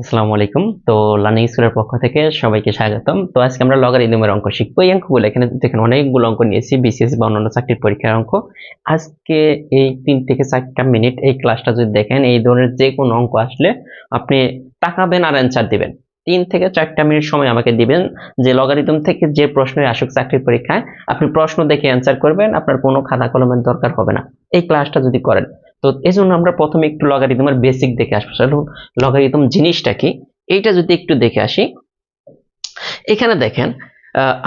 আসসালামু আলাইকুম। তো লার্নিং স্কুলের পক্ষ থেকে সবাইকে স্বাগতম। তো আজকে আমরা লগারিদমের অঙ্ক শিখব। এই অঙ্কগুলো এখানে দেখেন, অনেকগুলো অঙ্ক নিয়েছি বিসিএস বা অন্যান্য চাকরির পরীক্ষার অঙ্ক। আজকে এই তিন থেকে চারটা মিনিট এই ক্লাসটা যদি দেখেন, এই ধরনের যে কোনো অঙ্ক আসলে আপনি তাকাবেন আর অ্যান্সার দিবেন। তিন থেকে চারটা মিনিট সময় আমাকে দিবেন যে লগারিদম থেকে যে প্রশ্নই আসুক চাকরির পরীক্ষায়, আপনি প্রশ্ন দেখে অ্যান্সার করবেন, আপনার কোনো খাতা কলমের দরকার হবে না। এই ক্লাসটা যদি করেন তো এই জন্য আমরা প্রথমে একটু লগারিদমের বেসিক দেখে আসব। লগারিদম জিনিসটা কি? এইটা যদি একটু দেখে আসি। এখানে দেখেন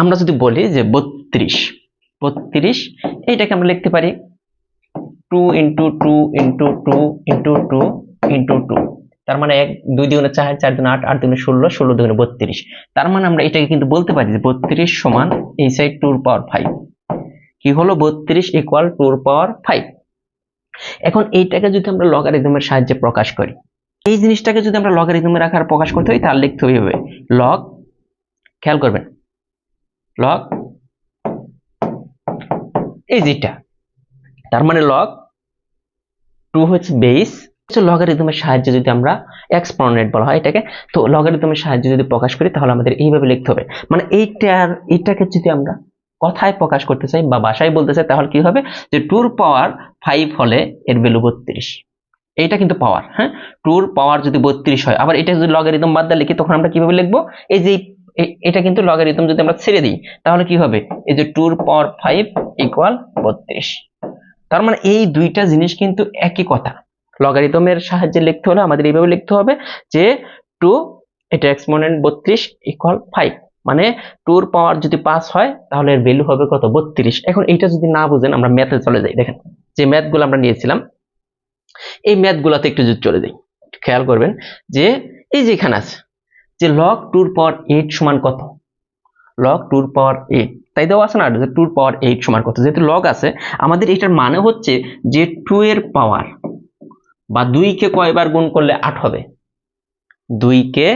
আমরা যদি বলি যে বত্রিশ বত্রিশ, এইটাকে আমরা লিখতে পারি two into two into two into two into two. তার মানে এক, দুই দুগুণে চার চার দুগুণে আট আট দুগুণে ষোলো ষোলো দুগুণে বত্রিশ। তার মানে আমরা এটাকে কিন্তু বলতে পারি যে বত্রিশ সমান এই সাইড টুর পাওয়ার ফাইভ কি হলো? বত্রিশ ইকুয়াল টুর পাওয়ার ফাইভ এখন এইটাকে যদি আমরা লগারিদমের সাহায্যে প্রকাশ করি, এই জিনিসটাকে যদি আমরা লগারিদমের আকারে প্রকাশ করতে হয়, তাহলে লিখতে হবে লগ খেয়াল করবেন লগ এই যেটা তার মানে লগ টু হচ্ছে বেস লগারিদমের সাহায্যে যদি আমরা এক্সপোনেন্ট বলা হয় এটাকে, তো লগারিদমের সাহায্যে যদি প্রকাশ করি, তাহলে আমাদের এইভাবে লিখতে হবে। মানে এইটার, এইটাকে যদি আমরা প্রকাশ করতে চাই বা ভাষায় বলতে চাই তাহলে কি হবে? যে টুর পাওয়ার ফাইভ হলে এর ভ্যালু বত্রিশ। এইটা কিন্তু পাওয়ার হ্যাঁ? টুর পাওয়ার যদি বত্রিশ হয়, আবার এটা যদি লগারিদম বাদ দিয়ে লিখি, তখন আমরা কীভাবে লিখব? এই যে এটা কিন্তু লগারিদম যদি আমরা ছেড়ে দিই, তাহলে কি হবে? এই যে টুর পাওয়ার ফাইভ ইকুয়াল বত্রিশ। তার মানে এই দুইটা জিনিস কিন্তু একই কথা। লগারিদমের সাহায্যে লিখতে হলে আমাদের এইভাবে লিখতে হবে যে টু, এটা এক্সপোনেন্ট বত্রিশ ইকুয়াল ফাইভ মানে টুর পাওয়ার যদি পাস হয়, তাহলে এর ভ্যালু হবে কত? বত্রিশ। এখন এইটা যদি না বুঝেন, আমরা ম্যাথে চলে যাই। দেখেন, যে ম্যাথগুলো আমরা নিয়েছিলাম, এই ম্যাথগুলোতে একটু যদি চলে যাই খেয়াল করবেন যে, এই যে এখানে আছে, যে লগ টুর পাওয়ার এইট সমান কত? লক টুর পাওয়ার এইট তাই দেওয়া আছে না, যে টুর পাওয়ার এইট সমান কত? যেহেতু লগ আছে, আমাদের এটার মানে হচ্ছে যে টু এর পাওয়ার বা দুইকে কয়বার গুণ করলে আট হবে? দুইকে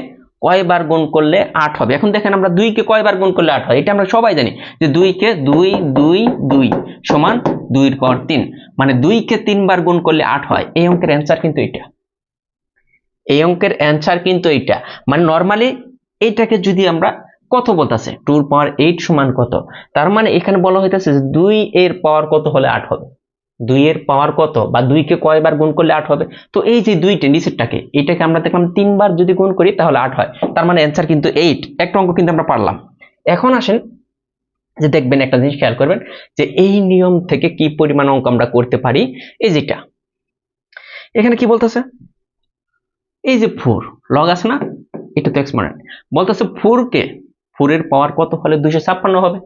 কয়বার গুণ করলে আট হবে? এখন দেখেন আমরা দুইকে কয়বার গুণ করলে আট হয়? এটা আমরা সবাই জানি যে দুইকে দুই দুই দুই সমান দুইয়ের পাওয়ার তিন। মানে দুইকে তিনবার গুণ করলে আট হয়। এই অঙ্কের অ্যান্সার কিন্তু এটা এই অঙ্কের অ্যান্সার কিন্তু এইটা। মানে নর্মালি এইটাকে যদি আমরা কত বলতেছে? টুর পাওয়ার এইট সমান কত? তার মানে এখানে বলা হইতেছে যে দুই এর পাওয়ার কত হলে আট হবে? দুই এর পাওয়ার কত বা দুইকে কয়বার গুণ করলে আট হবে? তো এই যে দুইটা নিচেরটাকে এটাকে আমরা দেখলাম তিনবার যদি গুণ করি তাহলে আট হয়। তার মানে অ্যান্সার কিন্তু এইট একটা অঙ্ক কিন্তু আমরা পারলাম। এখন আসেন যে দেখবেন একটা জিনিস খেয়াল করবেন যে এই নিয়ম থেকে কি পরিমাণ অঙ্ক আমরা করতে পারি? এই যেটা। এখানে কি বলতেছে? এই যে ফোর লগ আছে না? এটা তো এক্সপোনেন্ট বলতেছে ফোর কে ফোরের পাওয়ার কত হলে দুইশো ছাপ্পান্ন হবে?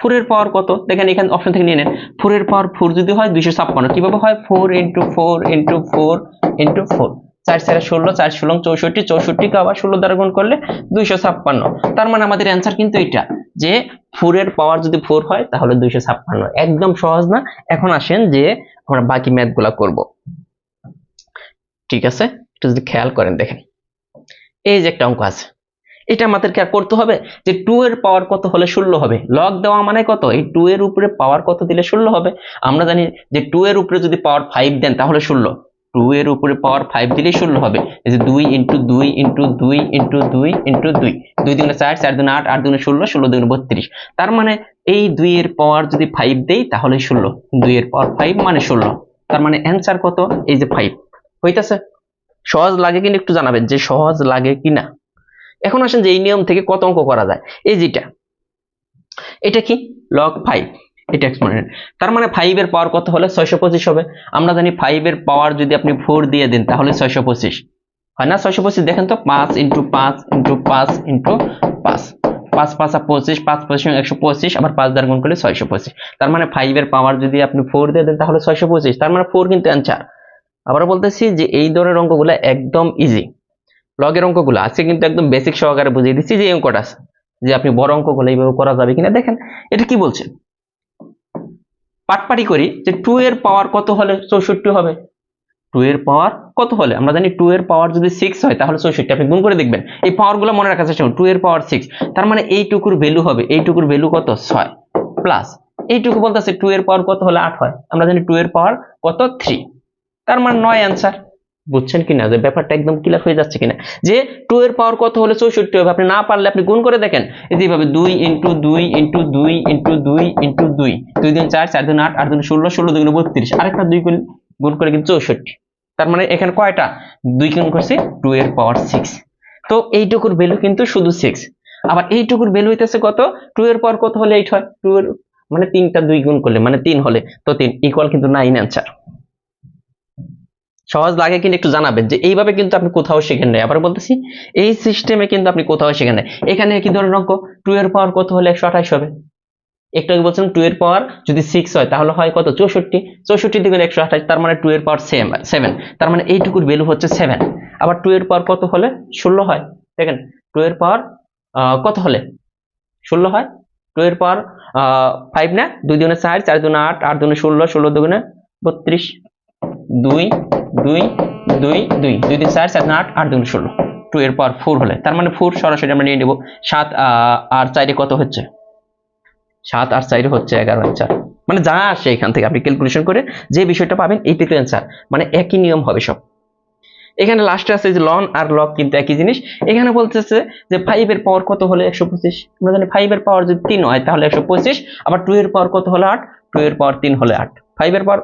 ফোরের পাওয়ার কত? দেখেন এখানে অপশন থেকে নিয়ে নেন। ফোরের পাওয়ার ফোর যদি হয় দুইশো ছাপ্পান্ন। কীভাবে হয়? Four into four into four into four চার চার ষোলো চার ষোলো চৌষট্টি, চৌষট্টিকে আবার ষোলো দ্বারা গুণ করলে দুইশো ছাপ্পান্ন। তার মানে আমাদের অ্যান্সার কিন্তু এটা যে ফোরের পাওয়ার যদি ফোর হয়, তাহলে দুইশো ছাপ্পান্ন। একদম সহজ না? এখন আসেন যে আমরা বাকি ম্যাথগুলা করব। ঠিক আছে? একটু যদি খেয়াল করেন দেখেন। এই যে একটা অঙ্ক আছে। এটা আমাদেরকে আর করতে হবে যে টু এর পাওয়ার কত হলে ষোলো হবে। লগ দেওয়া মানে কত? এই টু এর উপরে পাওয়ার কত দিলে ষোলো হবে? আমরা জানি যে টু এর উপরে যদি পাওয়ার ফাইভ দেন তাহলে ষোলো। টু এর উপরে পাওয়ার ফাইভ দিলে ষোলো হবে। এই যে দুই ইন্টু দুই ইন্টু দুই ইন্টু দুই ইন্টু দুই। দুই দুগুণে চার চার দুগুণে আট আট দুগুণে ষোলো ষোলো দুগুণে বত্রিশ। তার মানে এই দুই এর পাওয়ার যদি ফাইভ দেই তাহলে ষোলো। দুই এর পাওয়ার ফাইভ মানে ষোলো। তার মানে অ্যান্সার কত? এই যে ফাইভ হইতাছে? সহজ লাগে কিনা একটু জানাবেন যে সহজ লাগে কিনা? এখন আসেন যে এই নিয়ম থেকে কত অঙ্ক করা যায়। এই যেটা, এটা কি? লগ ফাইভ এটা এক্সপোনেন্ট তার মানে ফাইভ এর পাওয়ার কত হলে? ছয়শো পঁচিশ হবে। আমরা জানি ফাইভ এর পাওয়ার যদি আপনি ফোর দিয়ে দেন, তাহলে ছয়শো পঁচিশ। হয় না? ছয়শো পঁচিশ দেখেন তো, পাঁচ ইন্টু পাঁচ ইন্টু পাঁচ ইন্টু পাঁচ। পাঁচ পাঁচ পঁচিশ পাঁচ পঁচিশ একশো পঁচিশ, আবার পাঁচ দ্বার গুণ করলে ছয়শো পঁচিশ। তার মানে ফাইভ এর পাওয়ার যদি আপনি ফোর দিয়ে দেন, তাহলে ছয়শো পঁচিশ। তার মানে ফোর কিন্তু অ্যান্সার আবার বলতেছি যে এই ধরনের অঙ্কগুলো একদম ইজি লগের অঙ্কগুলো, আজকে কিন্তু একদম বেসিক সহকারে বুঝিয়ে দিচ্ছি যে অঙ্কটা আছে। যে আপনি বড় অঙ্কগুলো এইভাবে করা যাবে কিনা, দেখেন, এটা কি বলছে? পাটপাটি করি যে টু এর পাওয়ার কত হলে চৌষট্টি হবে? টু এর পাওয়ার কত হলে? আমরা জানি টু এর পাওয়ার যদি সিক্স হয়, তাহলে চৌষট্টি। আপনি গুণ করে দেখবেন, এই পাওয়ারগুলো মনে রাখার চেষ্টা করুন টু এর পাওয়ার সিক্স তার মানে এইটুকুর ভ্যালু হবে, এইটুকুর ভ্যালু কত? ছয় প্লাস এইটুকু বলতেছে টু এর পাওয়ার কত হলে আট হয়? আমরা জানি টু এর পাওয়ার কত? থ্রি তার মানে নয় অ্যান্সার বুঝছেন কিনা? যে ব্যাপারটা একদম ক্লিয়ার হয়ে যাচ্ছে কিনা? যে টু এর পাওয়ার কত হলে চৌষট্টি হবে? আপনি না পারলে আপনি গুণ করে দেখেন। এই যে এইভাবে দুই ইন্টু দুই ইন্টু দুই ইন্টু দুই ইন্টু দুই। দুই দিন চার চার দিন আট আট দিন ষোলো ষোলো বত্রিশ। আরেকটা দুই গুণ গুণ করে কিন্তু চৌষট্টি। তার মানে এখানে কয়টা? দুই গুণ করছি টু এর পাওয়ার সিক্স তো এইটুকুর ভ্যালু কিন্তু শুধু সিক্স আবার এইটুকুর ভ্যালু হইতেছে কত? টু এর পাওয়ার কত হলে এইট হয়? টু এর মানে তিনটা দুই গুণ করলে মানে তিন হলে। তো তিন ইকুয়াল কিন্তু নাইন অ্যান্সার সহজ লাগে কিন্তু একটু জানাবেন যে এইভাবে কিন্তু আপনি কোথাও শেখেন নাই। আবার বলতেছি, এই সিস্টেমে কিন্তু আপনি কোথাও শেখেন নাই। এখানে কি ধরনের অঙ্ক? টু এর পাওয়ার কত হলে একশো আঠাশ হবে? একটু আগে বলছিলাম টু এর পাওয়ার যদি সিক্স হয়, তাহলে হয় কত? চৌষট্টি। চৌষট্টি দিকে একশো আঠাশ, তার মানে টু এর পাওয়ার সেম সেভেন তার মানে এইটুকুর ভ্যালু হচ্ছে সেভেন আবার টু এর পাওয়ার কত হলে? ষোলো হয়। দেখেন টু এর পাওয়ার কত হলে? ষোলো হয়। টু এর পাওয়ার ফাইভ না? দুই দুগুণে চার চার দুগুণে আট আট দুগুণে ষোলো ষোলো দুগুনে বত্রিশ। দুই দুই দুই দুই। দুই দিন চার চার দিন আট আট দুগুণে ষোলো। টু এর পাওয়ার ফোর হলে। তার মানে ফোর সরাসরি আমরা নিয়ে নেব। সাত আর চাইরে কত হচ্ছে? সাত, আর চাইরে হচ্ছে এগারো অ্যান্সার মানে যা আসে এখান থেকে আপনি ক্যালকুলেশন করে যে বিষয়টা পাবেন এইটাই তো অ্যান্সার মানে একই নিয়ম হবে সব। এখানে লাস্টে আছে যে লন আর লগ কিন্তু একই জিনিস। এখানে বলতেছে যে ফাইভের পাওয়ার কত হলে একশো পঁচিশ? আমরা জানি ফাইভ এর পাওয়ার যদি তিন হয়, তাহলে একশো পঁচিশ। আবার টু এর পাওয়ার কত হলে আট? টু এর পাওয়ার তিন হলে আট। ফাইভের পাওয়ার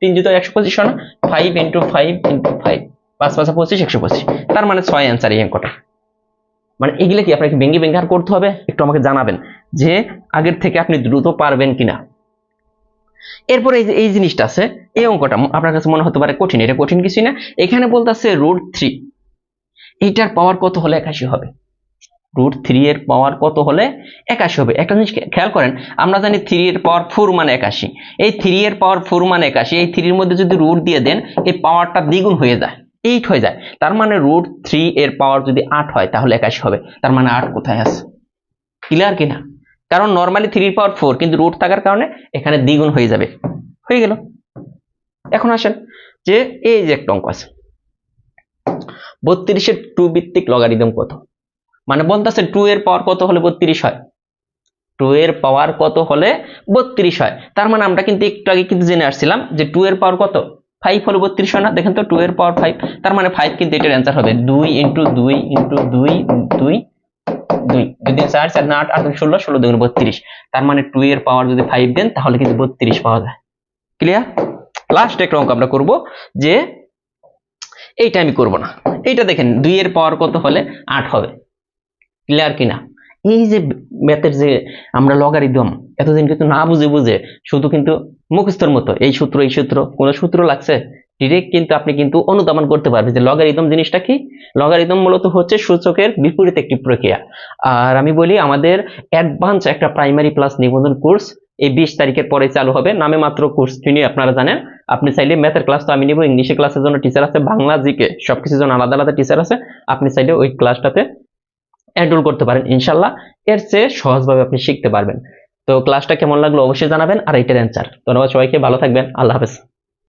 তিন যদি একশো পঁচিশ না five into five into five পাঁচ পাঁচা পঁচিশ, একশো পঁচিশ। তার মানে ছয় অ্যান্সার এই অঙ্কটা। মানে এগুলো কি আপনাকে ভেঙ্গে ভেঙ্গে আর করতে হবে? একটু আমাকে জানাবেন যে আগের থেকে আপনি দ্রুত পারবেন কিনা। এরপরে এই যে, এই জিনিসটা আছে, এই অঙ্কটা আপনার কাছে মনে হতে পারে কঠিন, এটা কঠিন কিছুই না। এখানে বলতেছে রুট থ্রি এইটার পাওয়ার কত হলে একাশি হবে? রুট থ্রি এর পাওয়ার কত হলে একাশি হবে? একটা জিনিস খেয়াল করেন, আমরা জানি থ্রি এর পাওয়ার ফোর মানে একাশি। এই থ্রি এর পাওয়ার ফোর মানে একাশি, এই থ্রির মধ্যে যদি রুট দিয়ে দেন, এই পাওয়ারটা দ্বিগুণ হয়ে যায়। এইট হয়ে যায়। তার মানে রুট থ্রি এর পাওয়ার যদি আট হয়, তাহলে একাশি হবে। তার মানে আট কোথায় আছে? ক্লিয়ার কিনা? কারণ নর্মালি থ্রি পাওয়ার ফোর কিন্তু রুট থাকার কারণে এখানে দ্বিগুণ হয়ে যাবে। হয়ে গেল। এখন আসেন যে এই যে একটা অঙ্ক আছে। বত্রিশের টু ভিত্তিক লগারিদম কত? মানে বলতেছে টু এর পাওয়ার কত হলে বত্রিশ হয়? টু এর পাওয়ার কত হলে বত্রিশ হয়? তার মানে আমরা কিন্তু একটু আগে কিন্তু জেনে আসছিলাম যে টু এর পাওয়ার কত? ফাইভ হলে বত্রিশ হয় না? দেখেন তো টু এর পাওয়ার ফাইভ তার মানে ফাইভ কিন্তু এটার অ্যান্সার হবে দুই ইন্টু দুই ইন্টু দুই দুই দুই। দুই দিন চার চার আট আট ষোলো ষোলো দুগুণ বত্রিশ, তার মানে টু এর পাওয়ার যদি ফাইভ দেন, তাহলে কিন্তু বত্রিশ পাওয়া যায়। ক্লিয়ার লাস্ট একটা অঙ্ক আমরা করব যে এইটা আমি করব না। এইটা দেখেন দুই এর পাওয়ার কত হলে আট হবে? ক্লিয়ার কিনা? এই যে ম্যাথের যে আমরা লগারিদম এতদিন কিন্তু না বুঝে বুঝে শুধু কিন্তু মুখস্থর মতো, এই সূত্র এই সূত্র, কোনো সূত্র লাগছে? ডিরেক্ট কিন্তু আপনি কিন্তু অনুধাবন করতে পারবেন যে লগারিদম জিনিসটা কি? লগারিদম মূলত হচ্ছে সূচকের বিপরীত একটি প্রক্রিয়া। আর আমি বলি আমাদের অ্যাডভান্স একটা প্রাইমারি প্লাস নিবন্ধন কোর্স এই বিশ তারিখের পরে চালু হবে। নামে মাত্র কোর্স তিনি আপনারা জানেন। আপনি চাইলে ম্যাথের ক্লাস তো আমি নিব ইংলিশের ক্লাসের জন্য টিচার আছে, বাংলা জিকে সবকিছুর জন্য আলাদা আলাদা টিচার আছে। আপনি চাইলে ওই ক্লাসটাতে এনরোল করতে পারেন, ইনশাল্লাহ। এর চেয়ে সহজভাবে আপনি শিখতে পারবেন। তো ক্লাসটা কেমন লাগল অবশ্যই জানাবেন, আর এইটার অ্যান্সার ধন্যবাদ সবাইকে, ভালো থাকবেন, আল্লাহ হাফেজ।